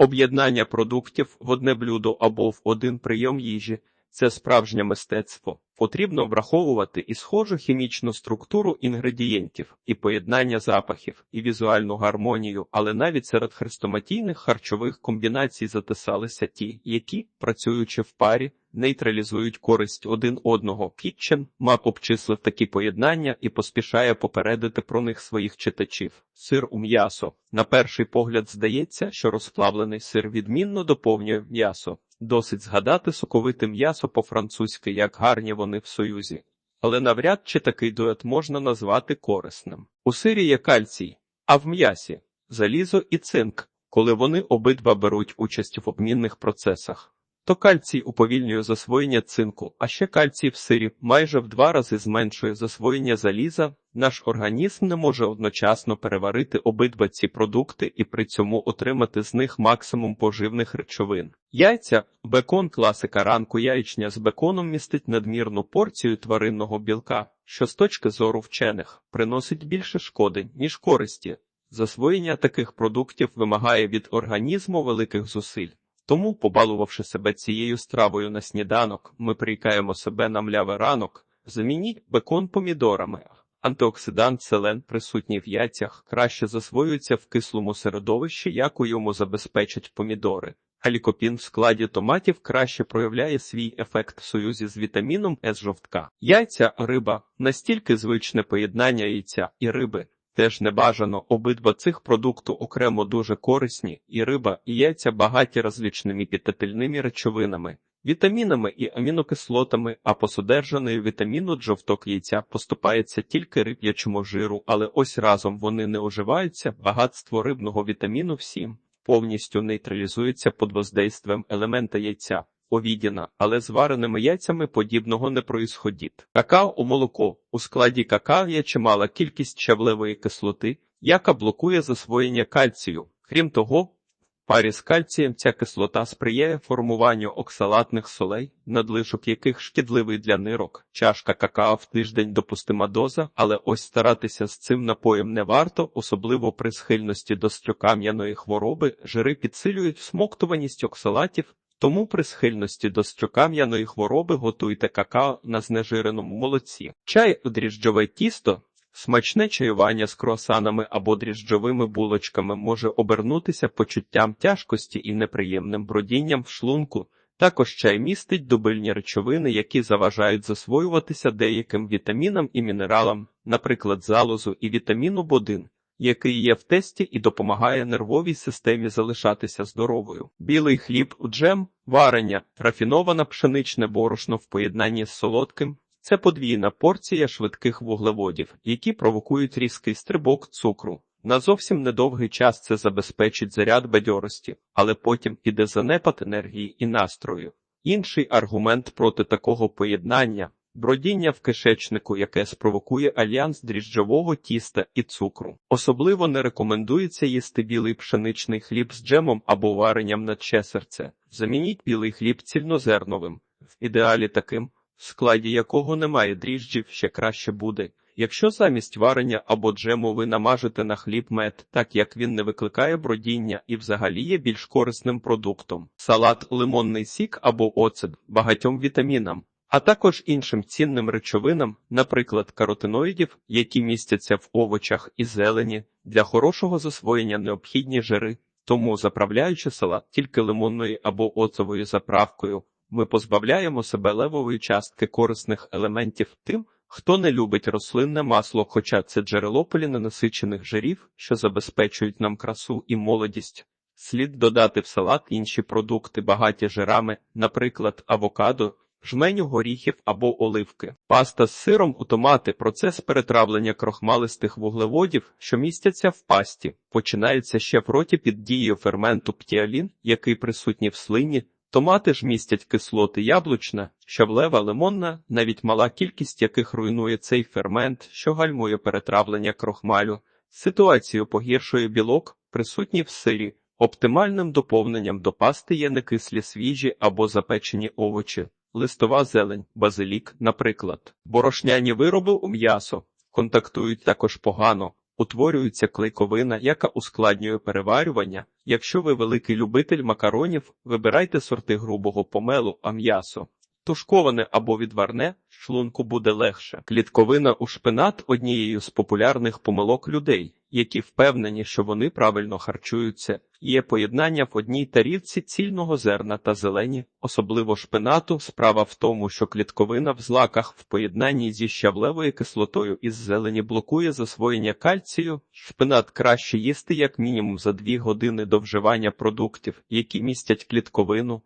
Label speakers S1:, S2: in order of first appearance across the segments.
S1: Об'єднання продуктів в одне блюдо або в один прийом їжі це справжнє мистецтво. Потрібно враховувати і схожу хімічну структуру інгредієнтів, і поєднання запахів, і візуальну гармонію, але навіть серед хрестоматійних харчових комбінацій затисалися ті, які, працюючи в парі, нейтралізують користь один одного. Кітчен мав обчислив такі поєднання і поспішає попередити про них своїх читачів. Сир у м'ясо. На перший погляд здається, що розплавлений сир відмінно доповнює м'ясо. Досить згадати соковите м'ясо по-французьки, як гарні вони в союзі. Але навряд чи такий дует можна назвати корисним. У сирі є кальцій, а в м'ясі залізо і цинк, коли вони обидва беруть участь в обмінних процесах. То кальцій уповільнює засвоєння цинку, а ще кальцій в сирі майже в два рази зменшує засвоєння заліза. Наш організм не може одночасно переварити обидва ці продукти і при цьому отримати з них максимум поживних речовин. Яйця, бекон, класика ранку яєчня з беконом містить надмірну порцію тваринного білка, що з точки зору вчених приносить більше шкоди, ніж користі. Засвоєння таких продуктів вимагає від організму великих зусиль. Тому, побалувавши себе цією стравою на сніданок, ми прикаємо себе на млявий ранок, замініть бекон помідорами. Антиоксидант селен, присутній в яйцях, краще засвоюється в кислому середовищі, як у йому забезпечать помідори. Алікопін в складі томатів краще проявляє свій ефект в союзі з вітаміном С жовтка. Яйця, риба настільки звичне поєднання яйця і риби. Теж небажано обидва цих продукту окремо дуже корисні, і риба, і яйця багаті розлічними питательними речовинами, вітамінами і амінокислотами, а посодержаної вітаміну жовток яйця поступається тільки риб'ячому жиру, але ось разом вони не уживаються, багатство рибного вітаміну всім повністю нейтралізується під воздействием елемента яйця. Овідіна, але з вареними яйцями подібного не происходить. Какао у молоко. У складі какао є чимала кількість щавлевої кислоти, яка блокує засвоєння кальцію. Крім того, в парі з кальцієм ця кислота сприяє формуванню оксалатних солей, надлишок яких шкідливий для нирок. Чашка какао в тиждень допустима доза, але ось старатися з цим напоєм не варто, особливо при схильності до строкам'яної хвороби, жири підсилюють всмоктуваність оксалатів, тому при схильності до строкам'яної хвороби готуйте какао на знежиреному молоці. Чай дріжджове тісто, смачне чаювання з круасанами або дріжджовими булочками може обернутися почуттям тяжкості і неприємним бродінням в шлунку. Також чай містить дубильні речовини, які заважають засвоюватися деяким вітамінам і мінералам, наприклад, залозу і вітаміну B1 який є в тесті і допомагає нервовій системі залишатися здоровою. Білий хліб, у джем, варення, рафіноване пшеничне борошно в поєднанні з солодким. Це подвійна порція швидких вуглеводів, які провокують різкий стрибок цукру. На зовсім недовгий час це забезпечить заряд бадьорості, але потім іде занепад енергії і настрою. Інший аргумент проти такого поєднання бродіння в кишечнику, яке спровокує альянс дріжджового тіста і цукру. Особливо не рекомендується їсти білий пшеничний хліб з джемом або варенням на чесерце. Замініть білий хліб цільнозерновим, в ідеалі таким, в складі якого немає дріжджів, ще краще буде. Якщо замість варення або джему ви намажете на хліб мед, так як він не викликає бродіння і взагалі є більш корисним продуктом, салат, лимонний сік або оцет багатьом вітамінам, а також іншим цінним речовинам, наприклад, каротиноїдів, які містяться в овочах і зелені, для хорошого засвоєння необхідні жири. Тому, заправляючи салат тільки лимонною або оцовою заправкою, ми позбавляємо себе левової частки корисних елементів тим, хто не любить рослинне масло, хоча це джерело поліненасичених жирів, що забезпечують нам красу і молодість. Слід додати в салат інші продукти, багаті жирами, наприклад, авокадо, жменю горіхів або оливки. Паста з сиром у томати процес перетравлення крохмалистих вуглеводів, що містяться в пасті, починається ще в роті під дією ферменту птіалін, який присутній в слині. Томати ж містять кислоти яблучна, щавлева, лимонна, навіть мала кількість яких руйнує цей фермент, що гальмує перетравлення крохмалю. Ситуацію погіршує білок, присутній в сирі. Оптимальним доповненням до пасти є некислі свіжі або запечені овочі, листова зелень, базилік, наприклад. Борошняні вироби у м'ясо контактують також погано, Утворюється клейковина, яка ускладнює переварювання. Якщо ви великий любитель макаронів, вибирайте сорти грубого помелу, а м'ясо. Тушковане або відварне, шлунку буде легше. Клітковина у шпинат однією з популярних помилок людей, які впевнені, що вони правильно харчуються. Є поєднання в одній тарілці цільного зерна та зелені, особливо шпинату. Справа в тому, що клітковина в злаках в поєднанні зі щавлевою кислотою із зелені блокує засвоєння кальцію. Шпинат краще їсти як мінімум за 2 години до вживання продуктів, які містять клітковину.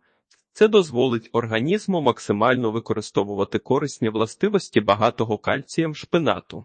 S1: Це дозволить організму максимально використовувати корисні властивості багатого кальцієм шпинату.